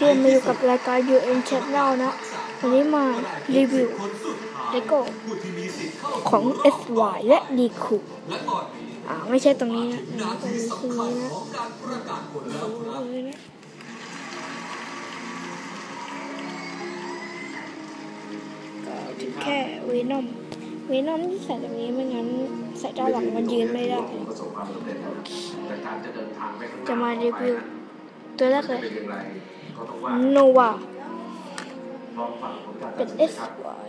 ที่มาอยู่กับรายการ UN Channel นะ วันนี้มารีวิวเลโก้ของ SY และ d ีคูอ่าไม่ใช่ตรงนี้นะนะตรงนี้ตรงนี้นะตรงนี้นะก็ถึงแค่เวนอมเวนอมที่ใส่ตรงนี้ไม่งั้นใส่ด้านหลังมันยืนไม่ได้ประสบความสำเร็จแต่การจะเดินทางไปข้างหน้จะมารีวิวตัวแรกเลย เป็นอย่างไรก็ต้องว่าโนวาลองฟังผลการเป็ตัดนสินครับ SY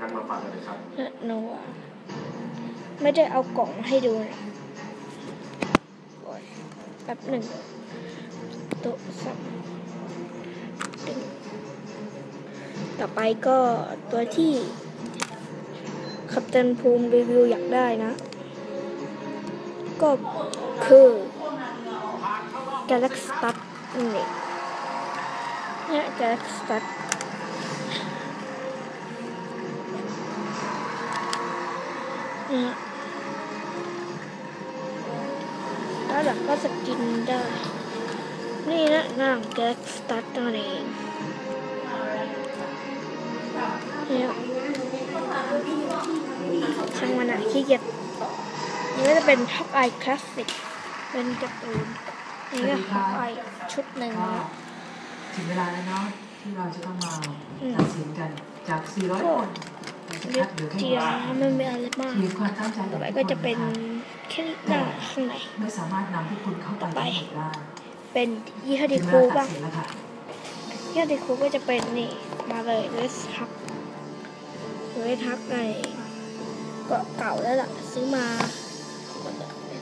งั้นมาฟังกันเลยครับและโนวาไม่ได้เอากล่องให้ดูนะโอ้ยแป๊บหนึ่งโต๊ะสับดึงต่อไปก็ตัวที่คัปตันภูมิรีวิวอยากได้นะ ก็คือ Galaxy Star นั่น เนี่ย Galaxy Star เนี่ยแล้วหลังก็สกินได้ นี่นะน้าง Galaxy Star นั่นเองเนี่ยช่างมันอะขี้เกียจนี่ก็จะเป็นท็อปไอคลาสสิกเป็นการ์ตูนนี่ก็ท็อปไอชุดหนึ่งนะ ถึงเวลาแล้วเนาะที่เราจะต้องมาอืมตัดสินกันจาก 400 คนเราจะเรียคักดเหลือแค่เจียร้อยนะไม่มีอะไรมากมีความตั้งใจขต่อองไปทุก็คจะเป็นคแค่นี้ได้ข้างในไม่สามารถนำทุกคนเข้าไปต่อไปได้หมดได้เป็นยี่ห้อถึดีงเวคูลาตับ้าดงสินแล้วค่ะยี่ห้อดีคูก็จะเป็นนี่มาเลยเลสทักเลสทักในก็เก่าแล้วล่ะซื้อมา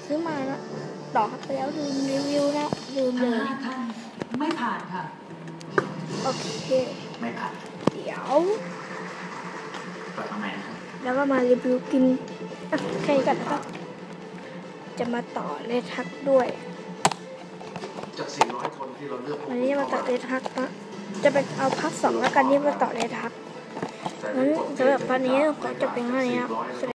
ซื้อมานะต่อไปแล้วลืมรีวิวนะลืมทั้เลงยห้าท่านไม่ผ่านค่ะ โอเค ไม่ผ่านเดี๋ยวกลับมาใหม่นะครับแล้วก็มารีวิวกินอะแค่นี้ก่อนนะครับ จะมาต่อเลสทักด้วย จาก 400 คนที่เราเลือกวันนี้จะมาต่อเลสทักนะจะเป็นเอาพักสองแล้วกันที่มาต่อเลสทักงั้นสำหรับวันนี้ขอจบเพียงเท่านี้ครับ